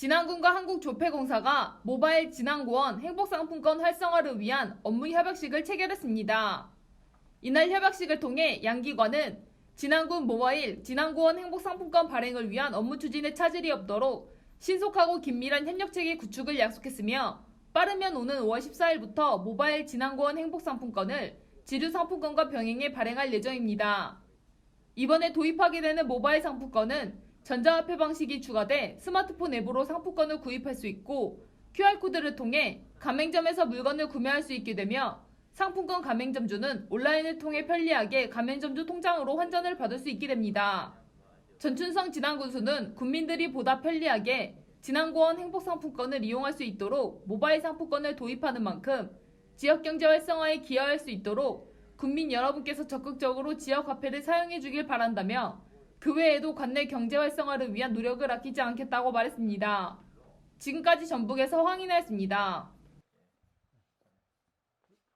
진안군과 한국조폐공사가 모바일 진안구원 행복상품권 활성화를 위한 업무 협약식을 체결했습니다. 이날 협약식을 통해 양기관은 진안군 모바일 진안구원 행복상품권 발행을 위한 업무 추진에 차질이 없도록 신속하고 긴밀한 협력체계 구축을 약속했으며 빠르면 오는 5월 14일부터 모바일 진안구원 행복상품권을 지류상품권과 병행해 발행할 예정입니다. 이번에 도입하게 되는 모바일 상품권은 전자화폐 방식이 추가돼 스마트폰 앱으로 상품권을 구입할 수 있고 QR코드를 통해 가맹점에서 물건을 구매할 수 있게 되며 상품권 가맹점주는 온라인을 통해 편리하게 가맹점주 통장으로 환전을 받을 수 있게 됩니다. 전춘성 진안군수는 국민들이 보다 편리하게 진안고원 행복상품권을 이용할 수 있도록 모바일 상품권을 도입하는 만큼 지역경제 활성화에 기여할 수 있도록 국민 여러분께서 적극적으로 지역화폐를 사용해 주길 바란다며 그 외에도 관내 경제 활성화를 위한 노력을 아끼지 않겠다고 말했습니다. 지금까지 전북에서 황인아였습니다.